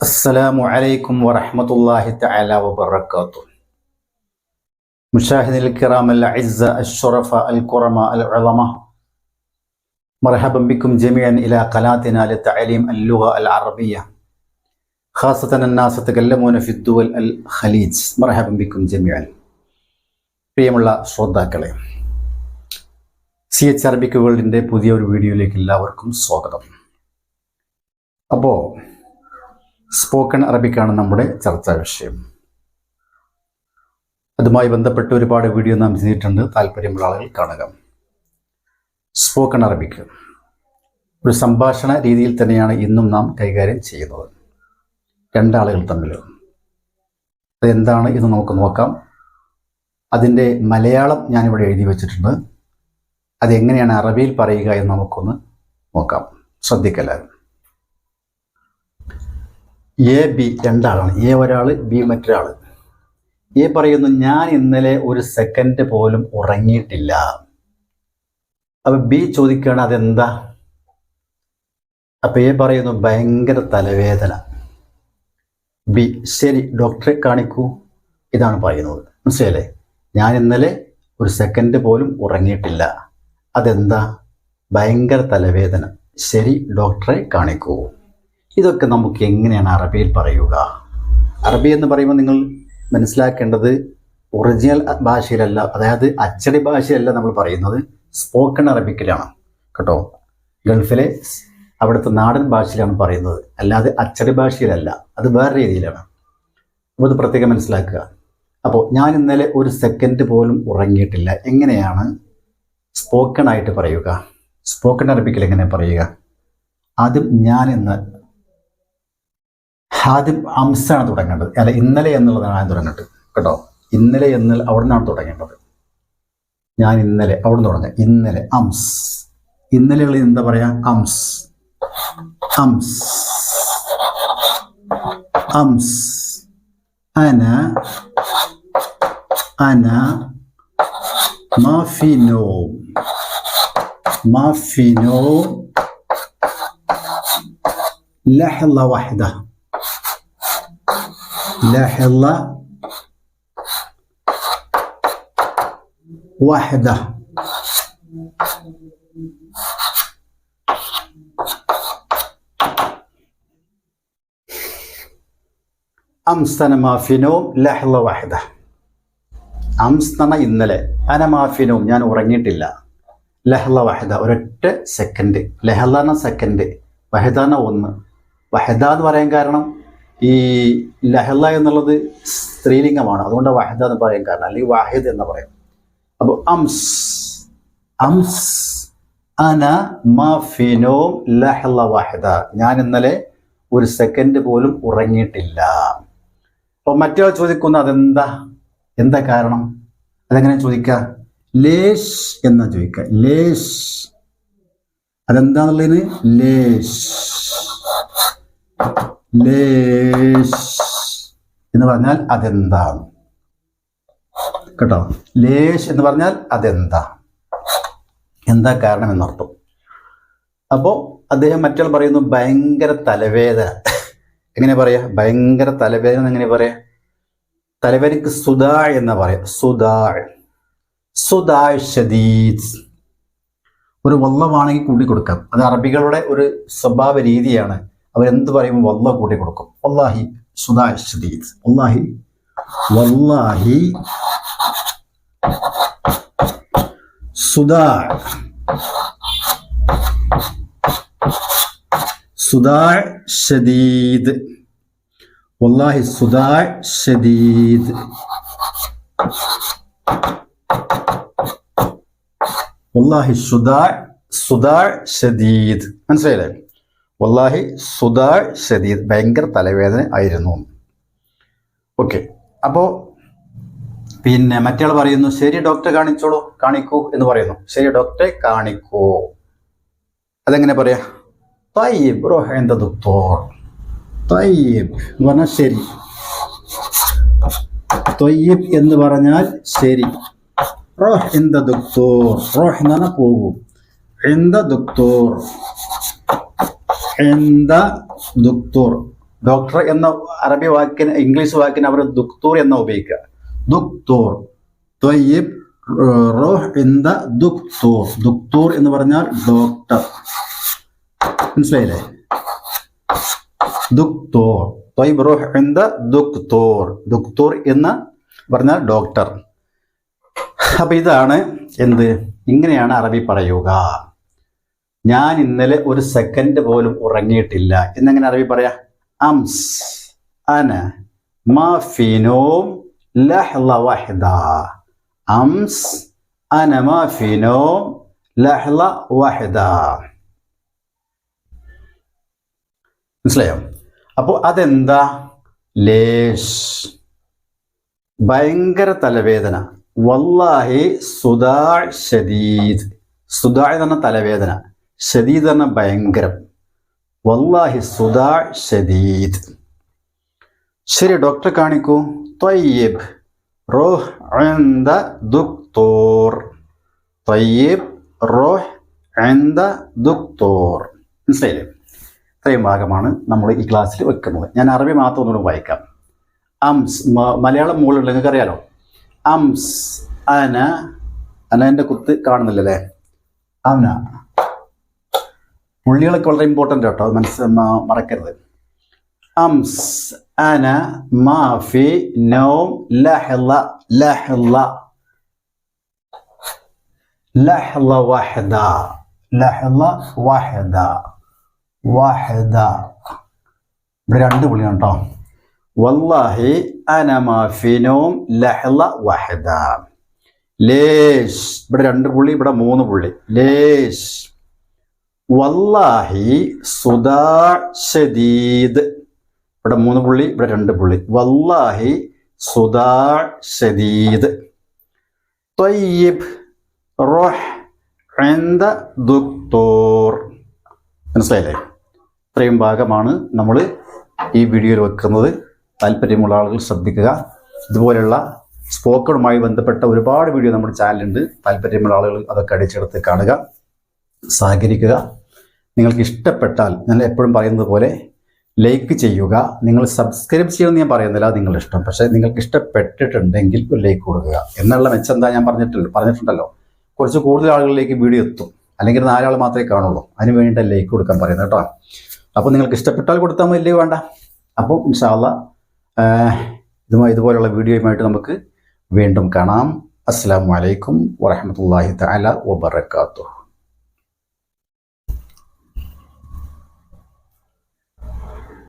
السلام عليكم ورحمة الله تعالى وبركاته مشاهدينا الكرام الأعزاء الشرفاء الكرماء العظماء مرحبا بكم جميعا إلى قناتنا لتعليم اللغة العربية خاصة الناس يتكلمون في الدول الخليج مرحبا بكم جميعا പ്രിയമുള്ള ശ്രോതാക്കളെ C H Arabic വേൾഡിൻ്റെ പുതിയൊരു വീഡിയോയിലേക്ക് എല്ലാവർക്കും സ്വാഗതം അപ്പോൾ സ്പോക്കൺ അറബിക്കാണ് നമ്മുടെ ചർച്ചാ വിഷയം. അതുമായി ബന്ധപ്പെട്ട് ഒരുപാട് വീഡിയോ നാം ചെയ്തിട്ടുണ്ട്. താല്പര്യമുള്ള ആളുകൾ കാണുക. സ്പോക്കൺ അറബിക്ക് ഒരു സംഭാഷണ രീതിയിൽ തന്നെയാണ് ഇന്നും നാം കൈകാര്യം ചെയ്യുന്നത്. രണ്ടാളുകൾ തമ്മിൽ. അതെന്താണ് എന്ന് നമുക്ക് നോക്കാം. അതിന്റെ മലയാളം ഞാനിവിടെ എഴുതി വച്ചിട്ടുണ്ട്. അതെങ്ങനെയാണ് അറബിയിൽ പറയുക എന്ന് നമുക്കൊന്ന് നോക്കാം. ശ്രദ്ധിക്കല്ലാരും എ ബി രണ്ടാളാണ്. എ ഒരാൾ ബി മറ്റൊരാൾ എ പറയുന്നു ഞാൻ ഇന്നലെ ഒരു സെക്കൻഡ് പോലും ഉറങ്ങിയിട്ടില്ല. അപ്പൊ ബി ചോദിക്കുകയാണ് അതെന്താ? അപ്പൊ എ പറയുന്നു ഭയങ്കര തലവേദന. ബി ശരി ഡോക്ടറെ കാണിക്കൂ. ഇതാണ് പറയുന്നത്. മനസ്സിലല്ലേ ഞാൻ ഇന്നലെ ഒരു സെക്കൻഡ് പോലും ഉറങ്ങിയിട്ടില്ല. അതെന്താ? ഭയങ്കര തലവേദന. ശരി ഡോക്ടറെ കാണിക്കൂ. ഇതൊക്കെ നമുക്ക് എങ്ങനെയാണ് അറബിയിൽ പറയുക? അറബി എന്ന് പറയുമ്പോൾ നിങ്ങൾ മനസ്സിലാക്കേണ്ടത് ഒറിജിനൽ ഭാഷയിലല്ല അതായത് അച്ചടി ഭാഷയല്ല നമ്മൾ പറയുന്നത് സ്പോക്കൺ അറബിക്കിലാണ് കേട്ടോ? ഗൾഫിലെ അവിടുത്തെ നാടൻ ഭാഷയിലാണ് പറയുന്നത്. അല്ലാതെ അച്ചടി ഭാഷയിലല്ല അത് വേറെ രീതിയിലാണ്. അപ്പോൾ അത് പ്രത്യേകം മനസ്സിലാക്കുക. അപ്പോൾ ഞാൻ ഇന്നലെ ഒരു സെക്കൻഡ് പോലും ഉറങ്ങിയിട്ടില്ല. എങ്ങനെയാണ് സ്പോക്കൺ ആയിട്ട് പറയുക? സ്പോക്കൺ അറബിക്കിൽ എങ്ങനെ പറയുക? ആദ്യം ഞാൻ എന്ന് ആദ്യം അംസാണ് തുടങ്ങേണ്ടത്. അല്ല ഇന്നലെ എന്നുള്ളതാണ് ആദ്യം തുടങ്ങേണ്ടത്. കേട്ടോ? ഇന്നലെ എന്ന് അവിടെ നിന്നാണ് തുടങ്ങേണ്ടത്. ഞാൻ ഇന്നലെ അവിടെ നിന്ന് തുടങ്ങാം. ഇന്നലെ അംസ്. ഇന്നലെയുള്ള എന്താ പറയാ? അംസ്. അംസ്. അംസ്. അന. അന. മാഫിനോ. മാഫിനോ. ലഹ്ല വഹ്ദ. في نوم لحظة واحدة لحظة واحدة أمس أنا ما في نوم لحظة واحدة അംസ് എന്ന് പറഞ്ഞാൽ ഇന്നലെ അനമാഫിനും ഞാൻ ഉറങ്ങിയിട്ടില്ല ലഹ്ല വഹദ ഒരൊറ്റ സെക്കൻഡ് ലഹല എന്ന സെക്കൻഡ് വഹദ എന്ന ഒന്ന് വഹദ എന്ന് പറയാൻ കാരണം ഈ ലഹല എന്നുള്ളത് സ്ത്രീലിംഗമാണ്. അതുകൊണ്ട് വഹദ എന്ന് പറയാൻ കാരണം അല്ലെങ്കിൽ വാഹിദ് എന്ന് പറയും. അപ്പോൾ അംസ് അംസ് അന മാഫിനോം ലഹല വാഹിദ. ഞാൻ ഇന്നലെ ഒരു സെക്കൻഡ് പോലും ഉറങ്ങിയിട്ടില്ല. അപ്പോൾ മറ്റേ ചോദിക്കുന്ന അതെന്താ? എന്താ കാരണം? അതെങ്ങനെ ചോദിക്കുക ലേഷ് എന്നാ ചോദിക്കുക ലേഷ് അതെന്താന്നുള്ളതിന്? ലേഷ് ലേഷ് എന്ന് പറഞ്ഞാൽ അതെന്താണ്? കേട്ടോ? ലേശ് എന്ന് പറഞ്ഞാൽ അതെന്താ? എന്താ കാരണം എന്നർത്ഥം? അപ്പോൾ അദ്ദേഹം മറ്റാൾ പറയുന്നു ഭയങ്കര തലവേദന. എങ്ങനെ പറയാ? ഭയങ്കര തലവേദന എങ്ങനെ പറയാ? തലവേദനക്ക് സുധാ എന്ന് പറയാം. സുധാ സുധാ ഷദീദ്. ഒരു വള്ളമാണെങ്കിൽ കൂട്ടിക്കൊടുക്കാം അത് അറബികളുടെ ഒരു സ്വഭാവ രീതിയാണ്. അവരെന്ത് പറയുമ്പോൾ വല്ല കൂട്ടി കൊടുക്കും. വല്ലാഹി സുദാ ശുദ്ധീത് വല്ലാഹി വല്ലാഹി സുദാ സുദാ ഷദീദ് വല്ലാഹി സുദാ ഷദീദ് വല്ലാഹി സുദാ സുദാ ഷദീദ് മനസ്സിലായില്ലേ? വല്ലാഹി സുധാ ഷദീദ് ഭയങ്കര തലവേദന ആയിരുന്നു. ഓക്കെ. അപ്പോൾ പിന്നെ മറ്റയാൾ പറയുന്നു ശരി ഡോക്ടറെ കാണിച്ചോളൂ കാണിക്കൂ എന്ന് പറയുന്നു. ശരി ഡോക്ടറെ കാണിക്കൂ. അതെങ്ങനെ പറയാ? തയ്യബ് റോഹേന്ദ്ര തയ്യബ് എന്ന് പറഞ്ഞാൽ ശരി. തൊയ്യബ് എന്ന് പറഞ്ഞാൽ ശരി. റോഹ് ദുക്തോർ. റോഹ് പോകും. ഇന്ത ദുക്തോർ. എന്ത ദുക്തൂർ? ഡോക്ടർ എന്ന അറബി വാക്കിന് ഇംഗ്ലീഷ് വാക്കിന് അവർ ദുക്തൂർ എന്ന ഉപയോഗിക്കുക. ദുക്തൂർ. ത്വയ്യിബ് ദുക്തൂർ. എന്ന് പറഞ്ഞാൽ ഡോക്ടർ. മനസ്സിലായില്ലേ? ദുക്തൂർ. ത്വയ്യിബ് റോഹ് ഇന്ത ദുക്തൂർ. ദുക്തൂർ എന്ന് പറഞ്ഞാൽ ഡോക്ടർ. അപ്പൊ ഇതാണ് എന്ത്? ഇങ്ങനെയാണ് അറബി പറയുക. ഞാൻ ഇന്നലെ ഒരു സെക്കൻഡ് പോലും ഉറങ്ങിയിട്ടില്ല. എന്നെങ്ങനെ അറബി പറയാ? അംസ് അന മാഫിനോം വഹദ. അംസ് അന മാഫിനോം ലഹ്ല വഹദ. മനസ്സിലായോ? അപ്പോൾ അതെന്താ? ലേഷ് ഭയങ്കര തലവേദന. വല്ലാഹി സുദാ ഷദീദ് സുദാ എന്ന് പറഞ്ഞ തലവേദന. ഷദീദ് എന്ന ഭയങ്കരം. വല്ലാഹി സുദാ ഷദീദ് ശരി ഡോക്ടറെ കാണിക്കൂ. തൊയ്യബ്. റോഹ് എന്ത ദുക്തോർ. തൊയ്യബ് റോഹ് എന്ത ദുക്തോർ. മനസ്സിലായില്ലേ? ഇത്രയും ഭാഗമാണ് നമ്മൾ ഈ ക്ലാസ്സിൽ വെക്കുന്നത്. ഞാൻ അറബി മാത്രം ഒന്നുകൂടെ വായിക്കാം. അംസ് മലയാളം മുകളിലുള്ള നിങ്ങൾക്ക് അറിയാലോ? അംസ് അന അന എന്റെ കുത്ത് കാണുന്നില്ലല്ലേ? അവന. പുള്ളികളൊക്കെ വളരെ ഇമ്പോർട്ടന്റ് കേട്ടോ അത് മനസ്സ് മറക്കരുത്. അംസ് അന മാഫി നോം ലഹ്ല ലഹ്ല ലഹ്ല വഹദ. ലഹ്ല വഹദ. വഹദ. ഇവിടെ രണ്ട് പുള്ളിയാണ് കേട്ടോ വല്ലാഹി അന മാഫിനോം ലഹ്ല വഹദ. ലേശ്. ഇവിടെ രണ്ട് പുള്ളി ഇവിടെ മൂന്ന് പുള്ളി. ലേഷ് വല്ലാഹി സുദാ ഷദീദ്. ഇവിടെ മൂന്ന് പുള്ളി ഇവിടെ രണ്ട് പുള്ളി. വല്ലാഹി സുദാ ഷദീദ്. മനസ്സിലായില്ലേ? ഇത്രയും ഭാഗമാണ് നമ്മൾ ഈ വീഡിയോയിൽ വെക്കുന്നത്. താല്പര്യമുള്ള ആളുകൾ ശ്രദ്ധിക്കുക. ഇതുപോലെയുള്ള സ്പോക്കണുമായി ബന്ധപ്പെട്ട ഒരുപാട് വീഡിയോ നമ്മുടെ ചാനലുണ്ട് താല്പര്യമുള്ള ആളുകൾ അതൊക്കെ അടിച്ചെടുത്ത് കാണുക. സഹകരിക്കുക. നിങ്ങൾക്ക് ഇഷ്ടപ്പെട്ടാൽ ഞാൻ എപ്പോഴും പറയുന്നത് പോലെ ലൈക്ക് ചെയ്യുക. നിങ്ങൾ സബ്സ്ക്രൈബ് ചെയ്യുമെന്ന് ഞാൻ പറയുന്നില്ല നിങ്ങളുടെ ഇഷ്ടം. പക്ഷേ നിങ്ങൾക്ക് ഇഷ്ടപ്പെട്ടിട്ടുണ്ടെങ്കിൽ ഒരു ലൈക്ക് കൊടുക്കുക. എന്നുള്ള മെച്ചം എന്താ ഞാൻ പറഞ്ഞിട്ടില്ല പറഞ്ഞിട്ടുണ്ടല്ലോ. കുറച്ച് കൂടുതൽ ആളുകളിലേക്ക് വീഡിയോ എത്തും. അല്ലെങ്കിൽ നാലാൾ മാത്രമേ കാണുള്ളൂ. അതിന് വേണ്ടിയിട്ട് ലൈക്ക് കൊടുക്കാൻ പറയുന്നത് കേട്ടോ. അപ്പോൾ നിങ്ങൾക്ക് ഇഷ്ടപ്പെട്ടാൽ കൊടുത്താൽ മതി വേണ്ട. അപ്പോൾ ഇൻഷാല്ല ഇതുമായി ഇതുപോലുള്ള വീഡിയോയുമായിട്ട് നമുക്ക് വീണ്ടും കാണാം. അസ്സാം വലൈക്കും വറഹമത്തല്ലാഹി തആല വബറകാതുഹു.